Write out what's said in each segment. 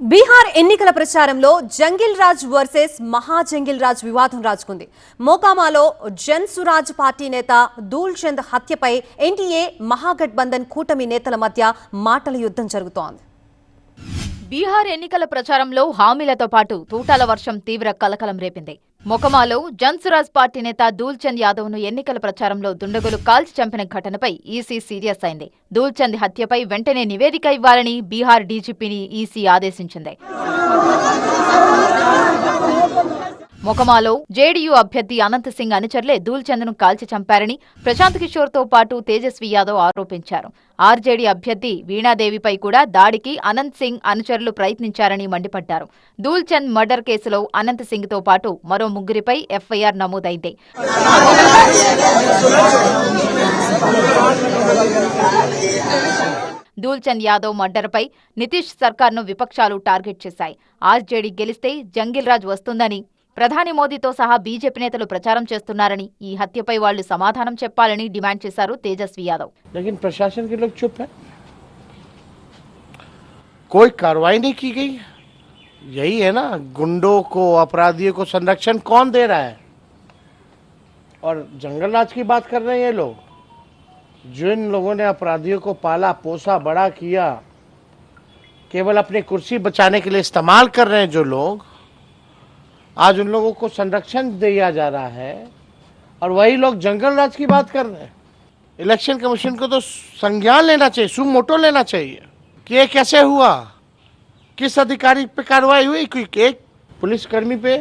బీహార్ ఎన్నికల ప్రచారంలో jungle Raj versus మహా జంగిల్ రాజ్ వివాదం రాజుకుంది. మోకామాలో జన్ సురాజ్ పార్టీ నేత దూల్ చంద్ హత్యపై ఎన్డీఏ మహాగఠబంధన్ కూటమి నేతల మధ్య మాటల యుద్ధం జరుగుతోంది. బీహార్ ఎన్నికల ప్రచారంలో హామీలతో పాటు తూటాల వర్షం తీవ్ర కలకలం రేపింది. మొకమాలో జన్సురాజ్ పార్టీ నేత దూల్చంద్ యాదవ్ను ఎన్నికల ప్రచారంలో దుండగులు కాల్చి చంపిన ఘటనపై ఈసీ సీరియస్ అయింది. దూల్చంద్ హత్యపై వెంటనే నివేదిక ఇవ్వాలని బీహార్ డీజీపీని ఈసీ ఆదేశించింది. మొకమాలో జేడీయూ అభ్యర్థి అనంత్ సింగ్ అనుచరులే దూల్చంద్ను కాల్చి చంపారని ప్రశాంత్ కిషోర్తో పాటు తేజస్వి యాదవ్ ఆరోపించారు. ఆర్జేడీ అభ్యర్థి వీణాదేవిపై కూడా దాడికి అనంత్ సింగ్ అనుచరులు ప్రయత్నించారని మండిపడ్డారు. దూల్చంద్ మర్డర్ కేసులో అనంత్ సింగ్తో పాటు మరో ముగ్గురిపై ఎఫ్ఐఆర్ నమోదైంది. దూల్చంద్ యాదవ్ మర్డర్పై నితీష్ సర్కార్ను విపక్షాలు టార్గెట్ చేశాయి. ఆర్జేడీ గెలిస్తే జంగిల్ రాజ్ వస్తుందని ప్రధాని మోదీతో సహా బీజేపీ నేతలు ప్రచారం చేస్తున్నారని ఈ హత్యపై వాళ్లు సమాధానం చెప్పాలని డిమాండ్ చేశారు తేజస్వి యాదవ్ लेकिन प्रशासन के लोग चुप है कोई कार्रवाई नहीं की गई यही है ना गुंडों को अपराधियों को संरक्षण कौन दे रहा है और जंगल राज की बात कर रहे हैं ये लोग जो इन लोगों ने अपराधियों को पाला पोसा बड़ा किया केवल अपनी कुर्सी बचाने के लिए इस्तेमाल कर रहे हैं जो लोग आज उन लोगों को संरक्षण दिया जा रहा है और वही लोग जंगल राज की बात कर रहे हैं। इलेक्शन कमीशन को तो संज्ञान लेना चाहिए सुमोटो लेना चाहिए कि ये कैसे हुआ, किस अधिकारी पे कार्रवाई हुई कोई एक पुलिसकर्मी पे,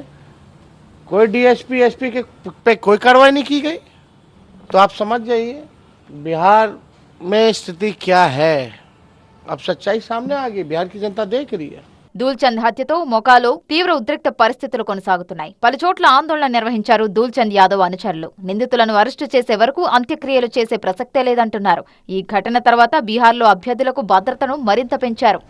कोई डीएसपी, एसपी के पे कोई कार्रवाई नहीं की गई। तो आप समझ जाइए, बिहार में स्थिति क्या है। अब सच्चाई सामने आ गई, बिहार की जनता देख रही है। దూల్చంద్ హత్యతో మొకాలో తీవ్ర ఉద్రిక్త పరిస్థితులు కొనసాగుతున్నాయి. పలుచోట్ల ఆందోళన నిర్వహించారు దూల్చంద్ యాదవ్ అనుచరులు. నిందితులను అరెస్టు చేసే వరకు అంత్యక్రియలు చేసే ప్రసక్తే లేదంటున్నారు. ఈ ఘటన తర్వాత బీహార్లో అభ్యర్థులకు భద్రతను మరింత పెంచారు.